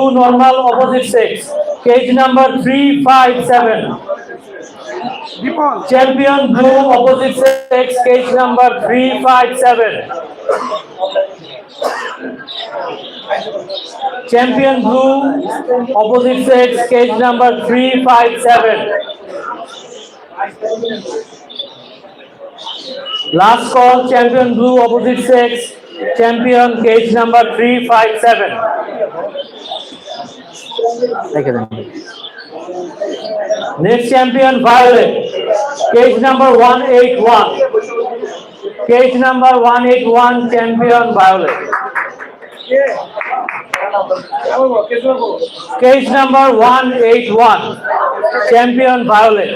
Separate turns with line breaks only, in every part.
blue normal opposite sex. Cage number 357.
বিপল
Champion blue opposite sex. Cage number 357. Champion blue opposite sex. Cage number 357. Last call, champion blue opposite sex, champion cage number 357.
রেখে দেন
Next champion violet, cage number 181. Cage number 181, champion violet.
কে বলব কে বলব
Cage number 181, champion violet.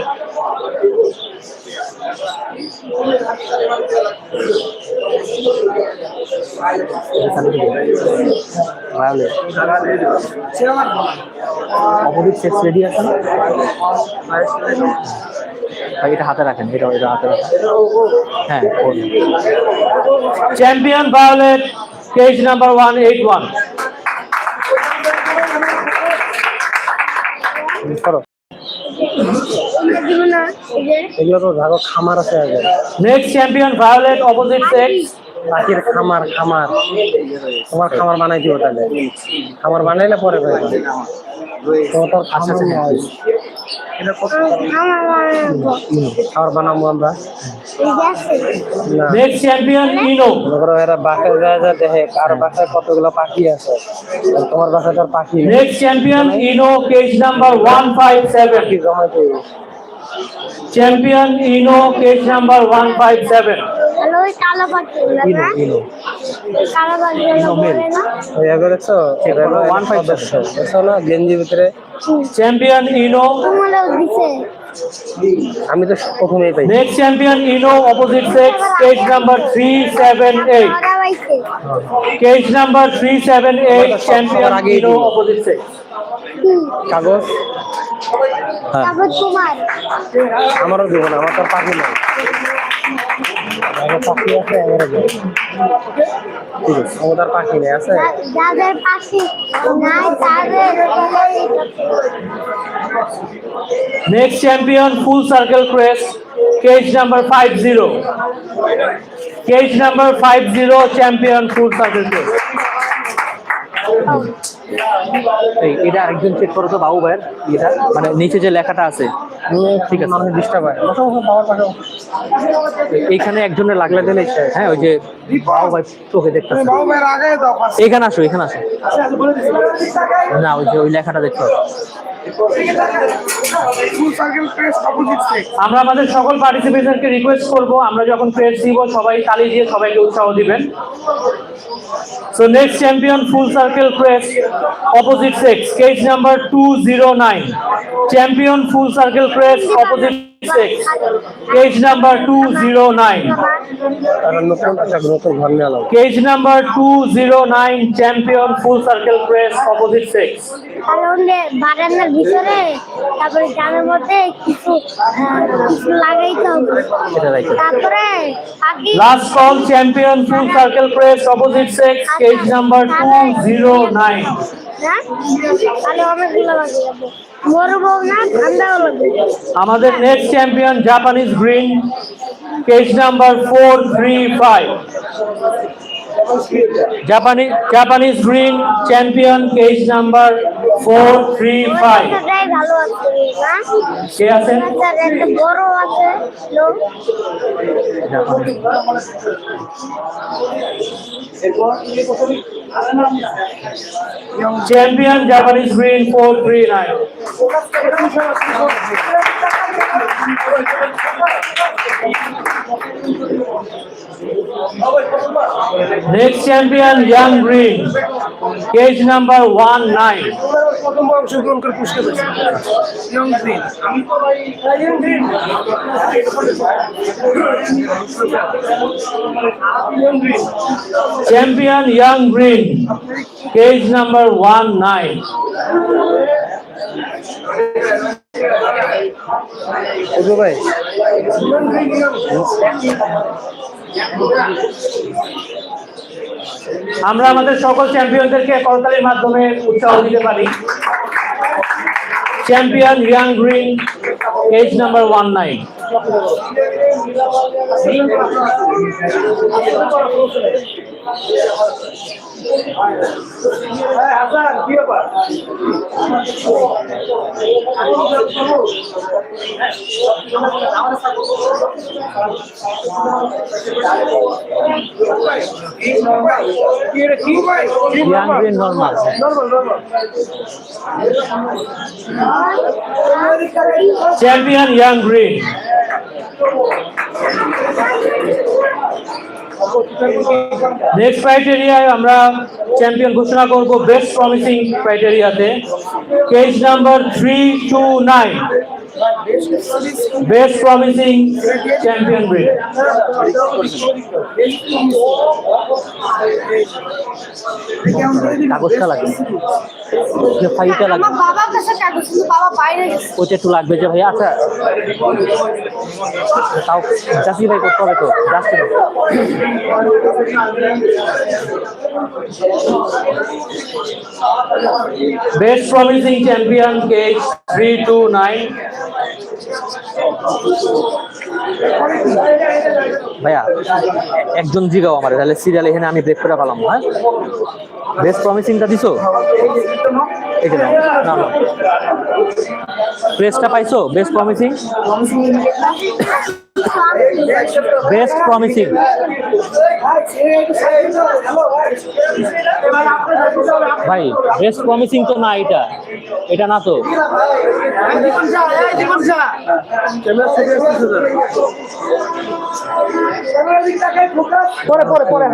Violet
champion violet cage number one
eight one এগুলো তো খামার আছে
next champion violet opposite sex
পাখির খামার খামার। তোমার খামার বানাই দিও তাহলে। খামার বানাইলে পরে তো আচ্ছা আচ্ছা খাবার বানাবো। আমরা? এরা বাসায় যায় যা দেখে আর বাসায় কতগুলো পাখি আছে। তোমার বাসায় তার পাখি নেই।
Next champion Eno, cage number
পাখি
157.
জমাইতে হইবে।
Champion Eno, cage number 157.
Hello ওই কালো পাখি
ইনো ইনো।
কালো পাখি
ওই আগে দেখছ? দেখছ না? গেঞ্জি ভিতরে
Eno.
তোমারও দিছে
আমি তো প্রথমেই পাই
Next champion Eno, opposite sex, cage number 378.
ওরা পাইছে।
Cage number 378, champion Eno, opposite sex.
কাগজ?
তারপর তোমার।
আমারও দেবো না আমার তো পাখি নাই। আমার পাখি আছে আর পাখি নেই আছে
যাদের নাই তাদের
Next champion, full circle crest, cage number 50. Cage number 50, champion, full circle crest.
এই এটা আরেকজন চেক করো তো বাবু ভাইয়ের এটা মানে নিচে যে লেখাটা আছে। ঠিক আছে। মানে ডিস্টার্ব হয় এইখানে একজনের লাগলে দিলে হ্যাঁ ওই যে বাবু ভাই চোখে
দেখতে
এইখানে আসো এখানে আসো। না ওই যে ওই লেখাটা দেখতে
আমরা আমাদের সকল পার্টিসিপেশনকে রিকোয়েস্ট করব। আমরা যখন প্রেস দিব, সবাই তালি দিয়ে সবাইকে উৎসাহ দিবেন। So next champion full circle press opposite sex case number two zero nine champion full circle press opposite number 209
আর নতুন একটা নতুন ঘর নিয়ে এলাম
cage number 209 champion full circle crest opposite sex
কারণ বারান্দার ভিতরে তারপরে জানার মধ্যে কিছু কিছু লাগাইতে হবে তারপরে পাখি
last call champion full circle crest opposite sex cage number 209
হ্যাঁ তাহলে অনেকগুলো লাগে
আমাদের next champion Japanese green cage number four three five জাপানি Japanese green champion cage number four three five
বাচ্চাটাই ভালো আছে না
কে আছেন?
বড় আছে লোক।
Champion Japanese green four three nine next champion young green cage number one nine
প্রথম অংশগ্রহণ করে পুরস্কার পেয়েছে। Green young
green champion young green cage number one
nine ভাই
আমরা আমাদের সকল চ্যাম্পিয়নদেরকে করতালির মাধ্যমে উৎসাহ দিতে পারি। Champion
Reang green,
age number one
nine. Normal
champion young green next ক্রাইটেরিয়ায় আমরা চ্যাম্পিয়ন ঘোষণা করব best promising ক্রাইটেরিয়াতে cage number three two nine best promising champion green
কাগজটা লাগবে যে ফাইলটা লাগবে
বাবার কাছে কাগজ কিন্তু বাবা বাইরে গেছে।
ওইটা একটু লাগবে যে ভাই আচ্ছা। তাও জাস্টিফাই করতে হবে তো justify
best promising champion cage three two nine
ভাইয়া, একজন জিগাও আমার, তাহলে সিরিয়াল এখানে আমি ব্রেক করে পালাম হ্যাঁ? বেস্ট প্রমিসিংটা দিছো? প্রেসটা পাইছো? বেস্ট প্রমিসিং বেস্ট প্রমিসিং ভাই বেস্ট প্রমিসিং তো না এটা। এটা না তো।
পরে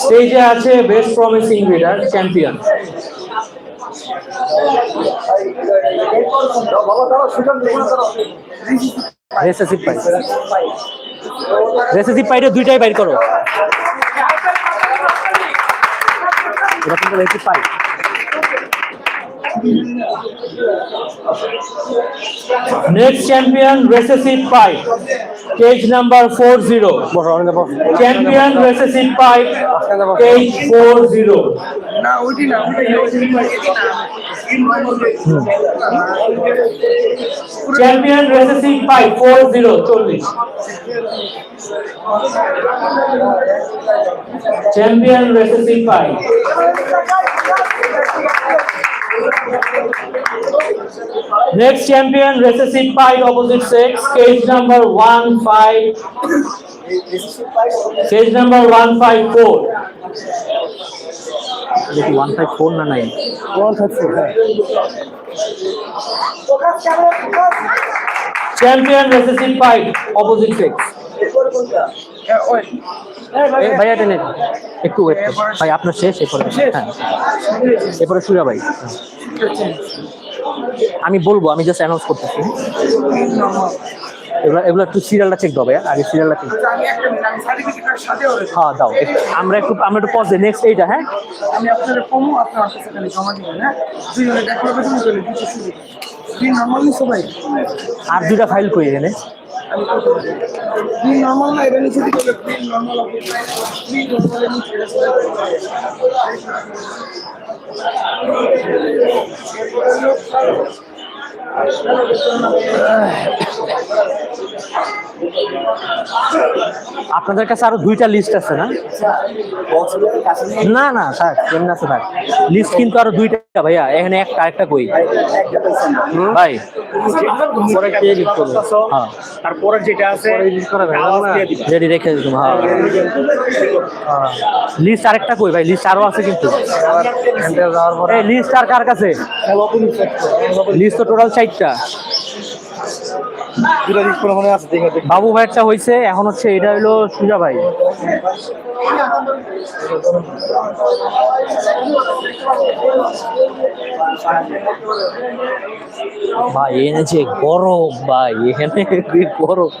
স্টেজে আছে best promising leader
champion recessive pied recessive দুইটাই বাইর করো। কিন্তু
recessive pied next champion recessive pied cage
number four zero
champion recessive pied cage four zero
না ওইটি না।
champion recessive pie four zero চল্লিশ champion recessive pie Next champion recessive pie opposite sex cage number one five cage number one five four
দেখি one five four না nine
one five four হ্যাঁ।
Champion recessive pie opposite sex
হ্যাঁ, ওই
এ, ভাই এটা নেন একটু ওয়েট ভাই আপনার শেষ এরপরে হ্যাঁ। এরপরে সুরা ভাই। আমি বলব আমি জাস্ট অ্যানাউন্স করতেছি। এগুলো এগুলো একটু সিরিয়ালটা চেক দাও আগে সিরিয়ালটা চেক হ্যাঁ দাও। আমরা একটু আমরা একটু পজ নেক্সট এইটা হ্যাঁ?
আমি আপনাদের কমও আপনার কাছে খালি জমা দিবেন হ্যাঁ? দুজনে দেখা হবে তুমি চলে শুরু দিন নর্মালি সবাই
আর দুইটা ফাইল কই এখানে?
নর্মাল
আপনাদের কাছে আরও দুইটা লিস্ট আছে না? না না থাক এমনি আছে থাক লিস্ট কিন্তু আরও দুইটা ভাইয়া এখানে একটা একটা কই? ভাই। পরে কে লিস্ট করবে? হ্যাঁ।
তারপরে যেটা আছে
রেডি রেখে দিতাম হ্যাঁ। লিস্ট আরেকটা কই ভাই? লিস্ট আরও আছে কিন্তু। এই লিস্ট আর কার কাছে? লিস্ট তো টোটাল চারটা।
দুটা দিক করে মনে আছে দেখে দেখে।
বাবু ভাইয়েরটা হয়েছে এখন হচ্ছে এটা হলো সুজা ভাই। ভাই এনেছে গরম ভাই এখানে গরম।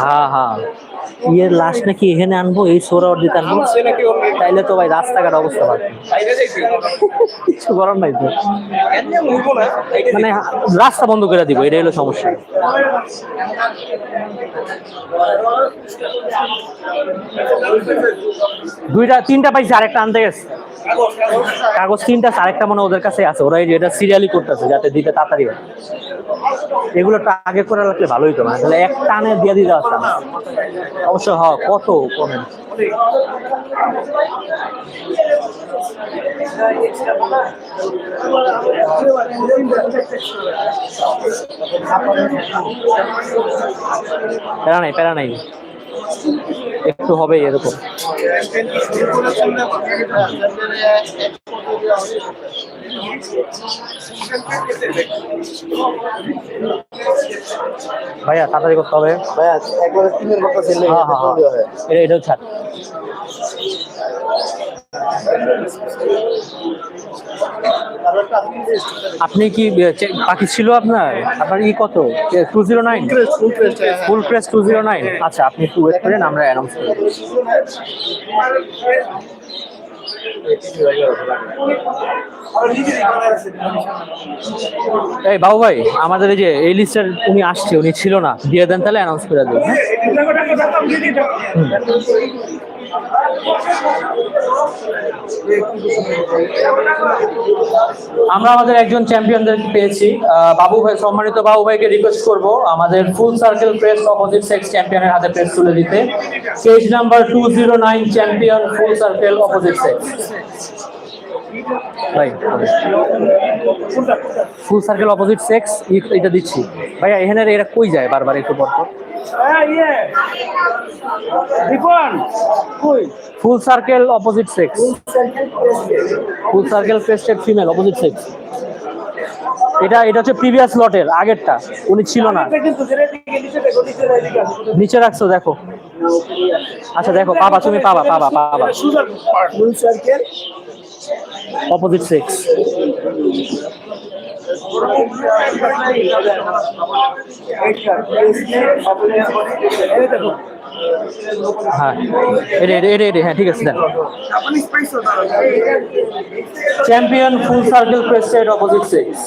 হ্যাঁ হ্যাঁ ইয়ের লাশ নাকি এখানে আনব? এই সোরা দিতে আনব? তাইলে তো ভাই রাস্তাঘাট অবস্থা ভালো। কিছু করার নাই তো। মানে রাস্তা বন্ধ করে দিব, এটাই হলো সমস্যা। দুইটা, তিনটা পাইছি, আরেকটা আনতে গেছে। কাগজ তিনটা আরেকটা মনে ওদের কাছে আছে। ওরা এটা সিরিয়ালি করতেছে, যাতে দিতে তাড়াতাড়ি হয়। এগুলো আগে করে লাগলে ভালোই তো মানে তাহলে এক টানে দিয়ে দিতে আসতাম অবশ্য হ কত কমেন্ট প্যারা নাই প্যারা নাই। একটু হবে এরকম। ভাইয়া তাড়াতাড়ি করতে হবে।
ভাইয়া একবারে তিনের কথা ছেলে
হ্যাঁ হ্যাঁ হ্যাঁ। এটা এটাও ছাড়। আপনি কি বাকি ছিল আপনার? আপনার ই কত? Two zero nine full press two zero nine আচ্ছা আপনি একটু ওয়েট করেন আমরা অ্যানাউন্স করি। এই বাবু ভাই, আমাদের এই যে এই লিস্টের উনি আসছে, উনি ছিল না দিয়ে দেন তাহলে অ্যানাউন্স করে দেন হ্যাঁ? আমরা আমাদের একজন চ্যাম্পিয়নদের পেয়েছি। বাবু ভাই, সম্মানিত বাবু ভাইকে রিকোয়েস্ট করব। আমাদের full circle press opposite sex চ্যাম্পিয়নের হাতে প্রেস তুলে দিতে। Page number two zero nine champion full circle opposite sex full circle opposite sex এটা দিচ্ছি। ভাইয়া এখানে এরা কই যায় বারবার একটু পর full circle opposite sex full circle crested female opposite sex এটা এটা হচ্ছে প্রিভিয়াস লটের আগেরটা। উনি ছিল না। নিচে রাখছো দেখো। আচ্ছা দেখো পাবা তুমি পাবা পাবা পাবা।
ফুল সার্কেল স্পাইস হতো
champion full circle crested opposite sex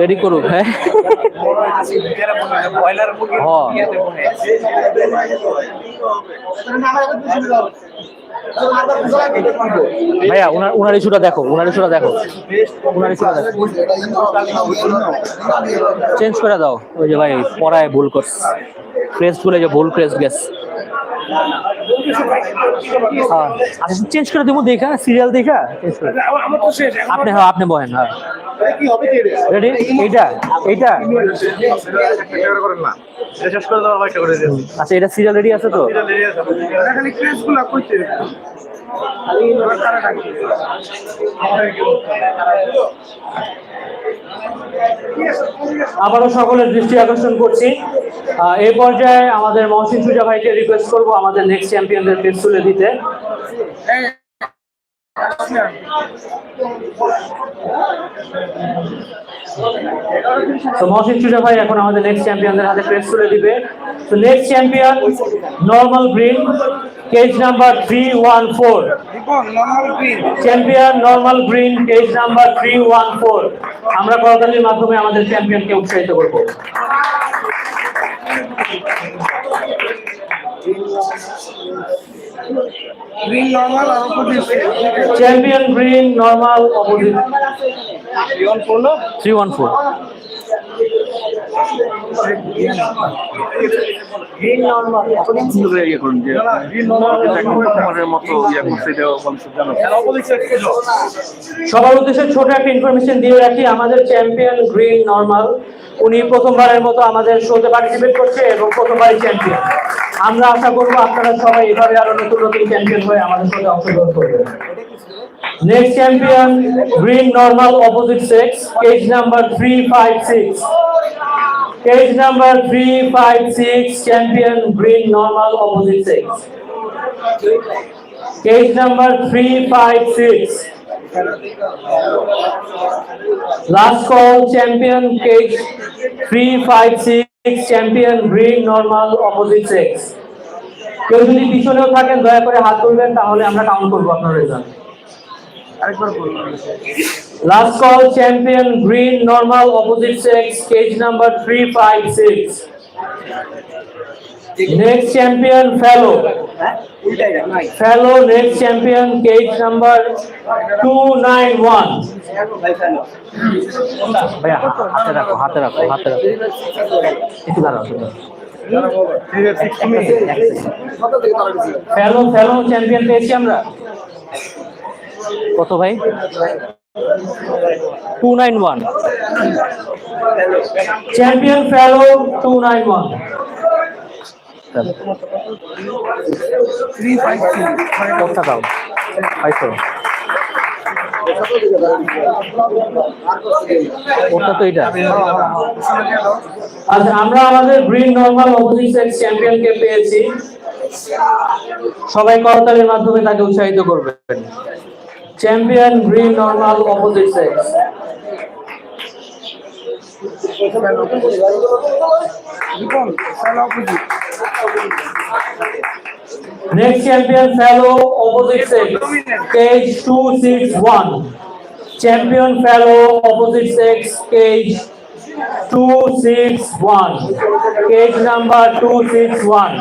ready করুক হ্যাঁ। ভাইয়া, উনার উনার ইস্যুটা দেখো, উনার ইস্যুটা দেখো। উনার ইস্যুটা দেখো। চেঞ্জ করে দাও। ওই যে ভাই, পড়ায় ভুল করছে। ক্রেস বলে যে ভুল ক্রেস গেস হ্যাঁ আচ্ছা চেঞ্জ করে দেবো, দেখা সিরিয়াল দেখা আপনি হ্যাঁ আপনি বহেন হ্যাঁ। রেডি এইটা এইটা। আচ্ছা এটা সিরিয়াল রেডি আছে তো?
খালি
আবারও সকলের দৃষ্টি আকর্ষণ করছি। এই পর্যায়ে আমাদের মহসিন সুজা ভাইকে রিকোয়েস্ট করব আমাদের নেক্সট চ্যাম্পিয়নদের পেজ তুলে দিতে। তো ভাই এখন আমাদের নেক্সট চ্যাম্পিয়নদের হাতে প্রেস তুলে দিবে। তো next champion normal green cage number three one four
Ripon normal green
champion normal green cage number three one four আমরা করতালির মাধ্যমে আমাদের চ্যাম্পিয়নকে উৎসাহিত করব।
গ্রিন নরমাল আর opposite
champion green normal opposite
রিয়ন পড়ল
থ্রি ওয়ান ফোর
সবার উদ্দেশ্যে ছোট একটা ইনফরমেশন দিয়ে রাখি, আমাদের চ্যাম্পিয়ন গ্রিন নর্মাল উনি প্রথমবারের মতো আমাদের শোতে পার্টিসিপেট করছে এবং প্রথমবারই চ্যাম্পিয়ন আমরা আশা করব আপনারা সবাই এভাবে আরও নতুন নতুন চ্যাম্পিয়ন হয়ে আমাদের সাথে অংশগ্রহণ করবেন। Next champion green normal opposite sex cage number three five six six champion green normal opposite sex cage number three five six Last call, champion cage three, five, six, champion green normal opposite sex. কেউ যদি পিছনেও থাকেন, দয়া করে হাত তুলবেন, তাহলে আমরা কাউন্ট করব আপনার result last call champion green normal opposite sex cage number three five six
next champion
fellow fellow next champion cage number two nine
one fellow.
ভাইয়া হাতে রাখো হাতে রাখো হাতে রাখো। একটু দাঁড়াও
ফেলো ফেলো চ্যাম্পিয়ন পেয়েছি আমরা।
কত ভাই?
Two nine one champion
fellow two nine
one দাও পাইছো ওটা তো এটা
আচ্ছা আমরা আমাদের গ্রিন নর্মাল সেক্স চ্যাম্পিয়নকে পেয়েছি। সবাই করতালির মাধ্যমে তাকে উৎসাহিত করবেন। Champion Green, normal opposite sex Next champion fellow opposite sex cage 261. Champion fellow opposite sex cage 261. Cage number 261.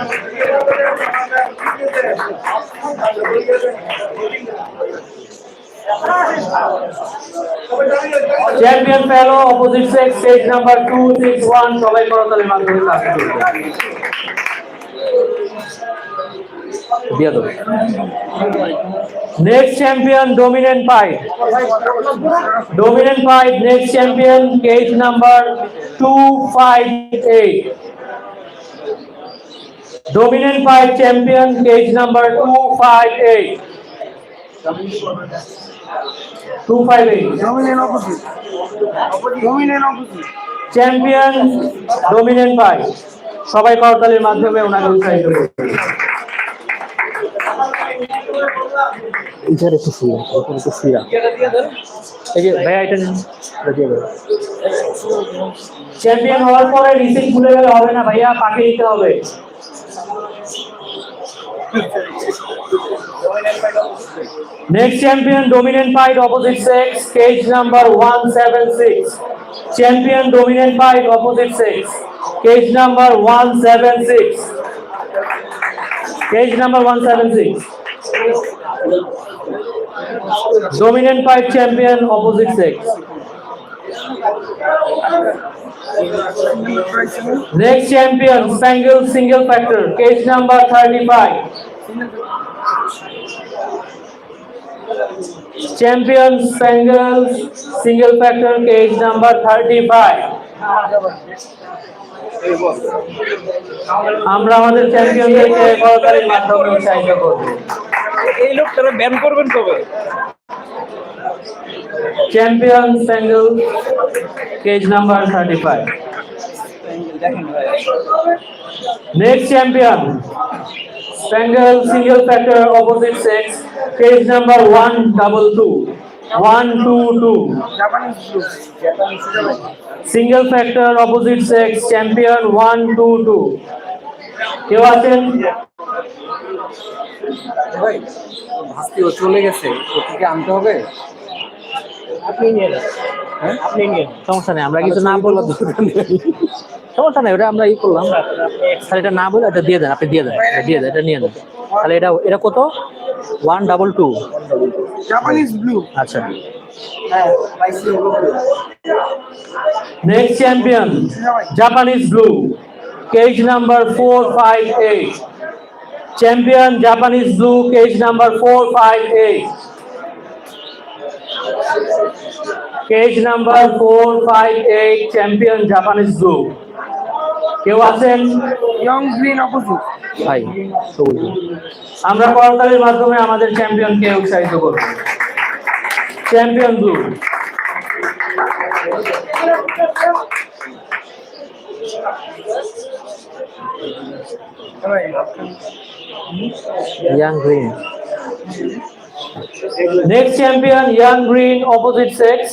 Champion fellow opposite से स्टेज नंबर 261 সবাই করতালি মাধ্যমে কাজ করবে
দিয়ে
দাও next champion dominant fight dominant fight next champion cage number 258 dominant fight
champion cage number 258
champion dominant pied সবাই করতালির মাধ্যমে ওনাকে উৎসাহিত করবে
একটু শুয়ে এখানে একটু শুয়ে এই যে ভাইয়া এটা নিন।
চ্যাম্পিয়ন হওয়ার পরে রিসিভ ভুলে গেলে হবে না ভাইয়া পাঠিয়ে দিতে হবে। Next champion dominant fight opposite sex cage number 176 champion dominant fight opposite sex cage number 176 cage number 176 dominant fight champion opposite sex Next champion, Spangle single factor, cage number 35. Champion Spangle single factor, cage number 35. আমরা আমাদের চ্যাম্পিয়নদেরকে করতালির মাধ্যমে উৎসাহিত করব
এই লোকটারা ban করবেন কবে
champion স্প্যাঙ্গল case number
thirty five
next champion single single factor opposite sex case number one double two one two two single factor opposite sex champion one two two কেউ আছেন
ভাবছি ও চলে গেছে। ওটিকে আনতে হবে?
সমস্যা নেই আমরা কিছু না বললাম সমস্যা নেই ওটা আমরা ই করলাম। তাহলে এটা না বলে এটা দিয়ে দেন আপনি দিয়ে দেন দিয়ে দেন এটা নিয়ে নেন। তাহলে এটা এটা কত? One double two.
Japanese blue
আচ্ছা।
হ্যাঁ পাইছি
Next champion, Japanese blue, cage number four five eight. Champion Japanese blue, cage number four five number four five eight champion Japanese champion Japanese কেউ আছেন?
ইয়ং গ্রিন অপোজিট
ভাই
আমরা করতালির মাধ্যমে আমাদের চ্যাম্পিয়নকে উৎসাহিত করব।
Champion blue
young green young green opposite sex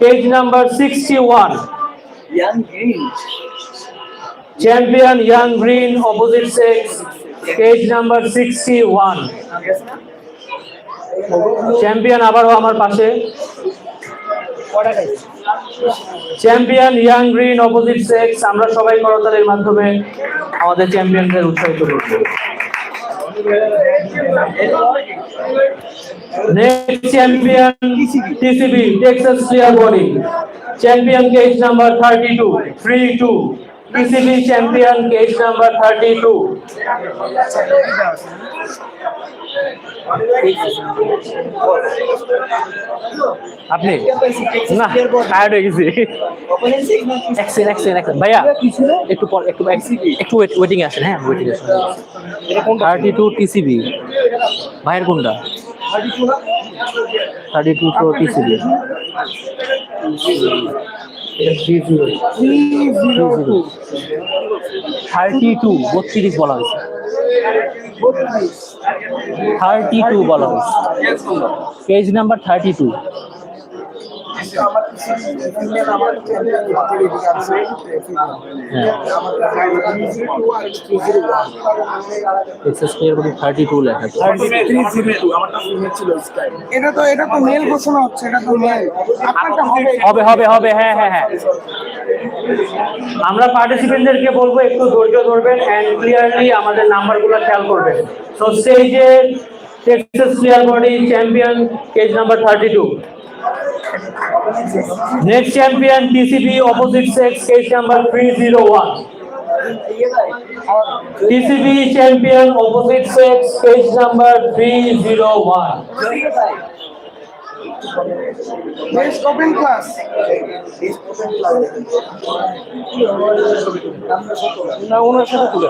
cage number sixty one
young green
champion young green opposite sex cage number sixty one champion আবারও আমার পাশে। Champion young green opposite sex আমরা সবাই করতালির মাধ্যমে আমাদের চ্যাম্পিয়নদের উৎসাহিত করব। Next champion TCB Texas Clear Body, Champion case number 32, 3-2. PCB champion case number thirty two
আপনি? না টায়ার্ড হয়ে গেছি। অ্যাক্সেন অ্যাক্সেন অ্যাক্সেন ভাইয়া একটু পর একটু একটু ওয়েটিং আসেন হ্যাঁ ওয়েটিং আসেন। থার্টি টু টিসিবি ভাইয়ের কোনটা? থার্টি টু তো টিসিবি থার্টি টু বত্রিশ বলা হয়েছে। থার্টি টু বলা হয়েছে। Page number thirty two thirty two লেখা
এটা তো এটা তো মেল ঘোষণা হচ্ছে এটা তো মেল হবে।
হবে হ্যাঁ হ্যাঁ হ্যাঁ।
আমরা পার্টিসিপেন্টদেরকে বলব একটু ধৈর্য ধরবেন এন্ড ক্লিয়ারলি আমাদের নাম্বারগুলো খেয়াল করবেন। সো স্টেজে Texas clear body champion cage number thirty two next champion TCB opposite sex case number three zero one TCB champion opposite sex case number three zero one
best open class
না ওনার সাথে তুলে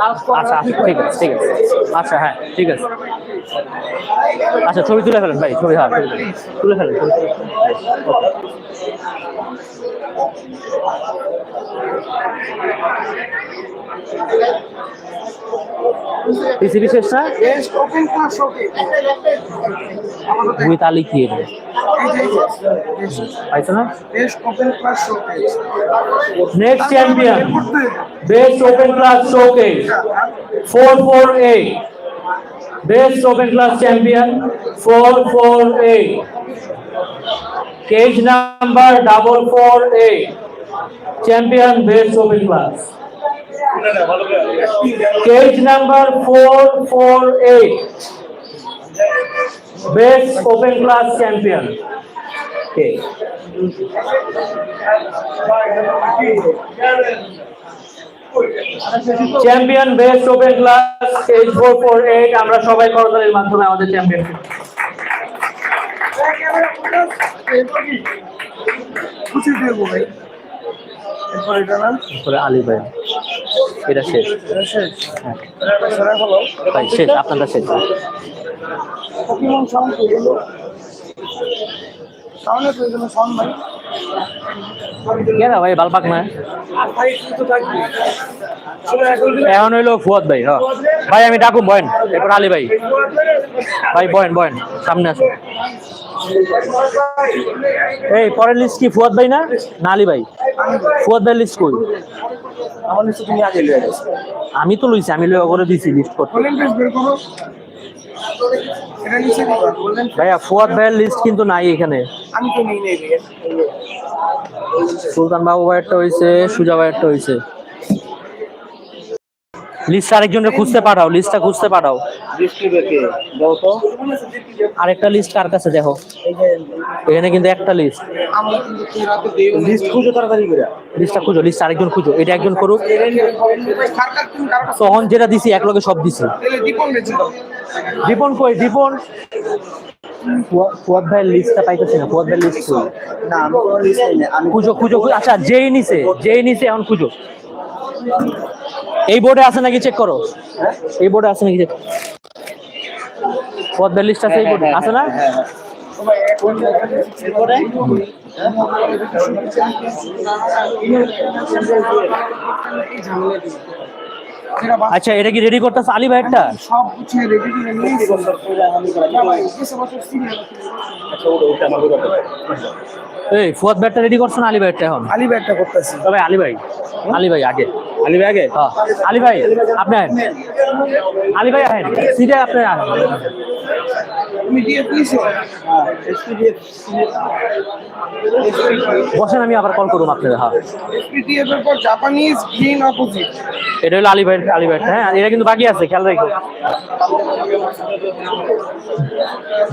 আচ্ছা আচ্ছা ঠিক আছে ঠিক আচ্ছা হ্যাঁ ঠিক আছে। আচ্ছা ছবি তুলে ফেলেন ভাই ছবি হ্যাঁ। ছবি তুলে- তুলে ফেলেন তুলে। পিসিবি শেষটা উইথ আলি কি এটা পাইছো না?
Best open class
next champion Best Open Class Showcase 448. Best Open Class Champion 448. Cage number double four eight. Champion Best Open Class. Cage number four four eight. Best Open Class Champion. Okay. Champion best open class H four four eight আমরা সবাই করতালির মাধ্যমে আমাদের champion
Ali ভাই, এটা হ্যাঁ শেষ।
সাউন্ডে হয়ে গেল সাউন্ড ভাই
কেন ভাই বালপাক না?
ভাই তো থাকবি এখন
হইল ফুয়াদ ভাই হ্যাঁ ভাই আমি ডাকুম বয়েন। এরপর আলী ভাই। ভাই বয়েন বয়েন সামনে আসুন। এই পরের লিস্ট কি ফুয়াদ ভাই না? না আলী ভাই। ফুয়াদ ভাই লিস্ট কই?
আমার নিশ্চয় তুমি আগে লিয়ে
আমি তো লইছি আমি লই করে দিছি লিস্ট করতে। ভাইয়া ফুয়াদ ভাইয়ের লিস্ট কিন্তু নাই এখানে। সুলতান বাবু ভাইয়েরটা হয়েছে সুজা ভাইয়েরটা হয়েছে লিস্ট আরেকজনের খুঁজতে পাঠাও লিস্টটা খুঁজতে পাঠাও। আরেকটা লিস্ট কার কাছে দেখো। এখানে কিন্তু একটা লিস্ট।
লিস্ট খুঁজো তাড়াতাড়ি করে। লিস্টটা খুঁজো লিস্ট আরেকজন খুঁজো। এটা একজন করুক। তখন যেটা দিছি এক লগে সব দিছি।
দীপন
কই? দীপন ফুয়া- ফুয়াদ ভাইয়ের লিস্টটা পাইতেছি না ফুয়াদ ভাইয়ের লিস্ট
না আমি
খুঁজো খুঁজো। আচ্ছা যেই নিছে যেই নিছে এখন খুঁজো। এই বোর্ডে আছে নাকি চেক করো? এই বোর্ডে আছে নাকি চেক ভাইয়ের লিস্ট আছে এই বোর্ডে আছে না? আচ্ছা এটা কি রেডি করতেছে আলী ভাইয়েরটা?
সব রেডি করে নিয়ে
এই ফুয়াদ ভাইয়েরটা রেডি করছ না আলী ভাইয়েরটা এখন?
আলী ব্যাগটা করতেছি।
তবে আলী ভাই আলী ভাই আগে।
আলী ভাই আগে
হ্যাঁ আলী ভাই আপনি। আলী ভাই আহেন সিটে আপনি আহেন। বসেন আমি আবার কল করুম আপনাদের হ্যাঁ।
এসপিটিএফ এর পর জাপানিজ গ্রিন অপোজিট
এটা হলো আলী ভাইয়ের হ্যাঁ এটা কিন্তু বাকি আছে খেয়াল রাখো।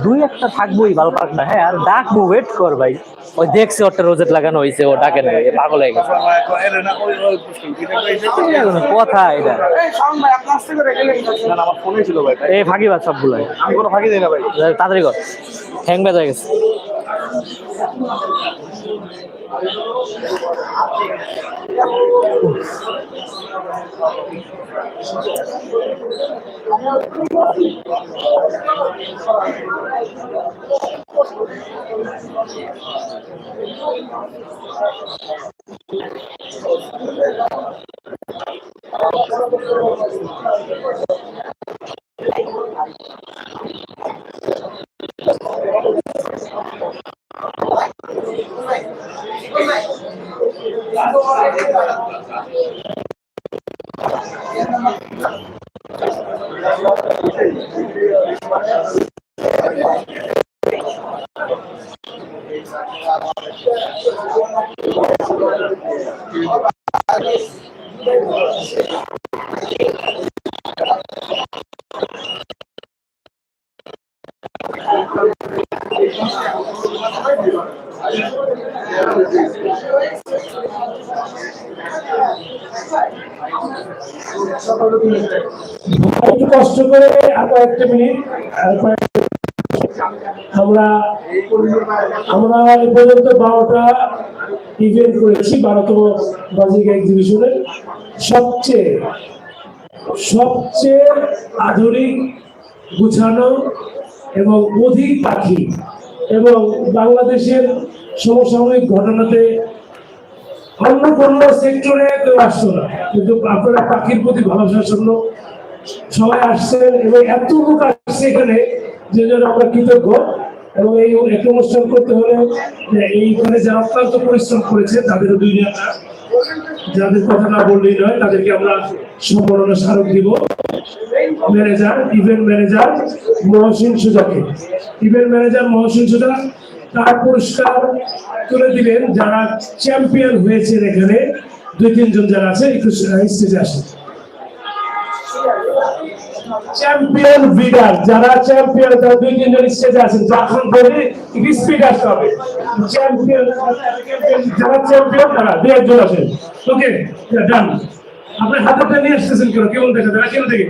দুই একটা থাকবোই ভালো পাকনা হ্যাঁ আর ডাকবো ওয়েট কর ভাই। ওই দেখছে ওরটা রোজেট লাগানো হয়েছে ও ডাকে না পাগল হয়ে গেছে। কথা এটা।
এই শাওন ভাই আপনি আস্তে করে গেলেন।
আমার ফোনে ছিল ভাই।
এই ফাঁকিবাদ সবগুলো
আমি কোনো ফাঁকি দিই না ভাই।
তাড়াতাড়ি কর। হ্যাং বেজ হয়ে গেছে
একটু কষ্ট করে আর কয়েকটা মিনিট আমরা আমরা এ পর্যন্ত বারোটা ইভেন্ট করেছি, বারোতম বাজিক এক্সিবিশনের সবচেয়ে সবচেয়ে আধুনিক, গুছানো এবং অধিক পাখি এবং বাংলাদেশের সমসাময়িক ঘটনাতে অন্য সেক্টরে কেউ আসতো না। কিন্তু আপনারা পাখির প্রতি ভালোবাসার জন্য সবাই আসছেন এবং এত লোক আসছে এখানে যে আমরা কৃতজ্ঞ। এবং এই একটা অনুষ্ঠান করতে হলে এইখানে যারা অত্যন্ত পরিশ্রম করেছে, তাদেরও দুই নেতা। যাদের কথা না বললেই নয়, তাদেরকে আমরা সম্মাননা স্মারক দিব। ম্যানেজার, ইভেন্ট ম্যানেজার মহসিন সুজাকে। ইভেন্ট ম্যানেজার মহসিন সুজা তার পুরস্কার তুলে দিলেন যারা চ্যাম্পিয়ন হয়েছেন এখানে। দুই, তিনজন যারা আছে, একটু স্টেজে আসেন। চ্যাম্পিয়ন বিডার যারা চ্যাম্পিয়ন, তারা দুই, তিনজন স্টেজে আছেন যখন বলি স্পিড আসতে হবে। চ্যাম্পিয়ন যারা চ্যাম্পিয়ন, তারা দুই, একজন আছেন ওকে ডান আপনি হাতে নিয়ে আসতেছেন কেন? কেমন দেখা যায়? কেন থেকে।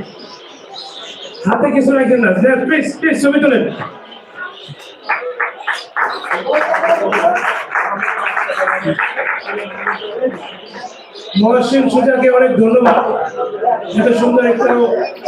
হাতে কিছু রাখেন না। প্লিজ প্লিজ ছবি তোলেন। মহসিন সুজাকে অনেক ধন্যবাদ। এত সুন্দর একটা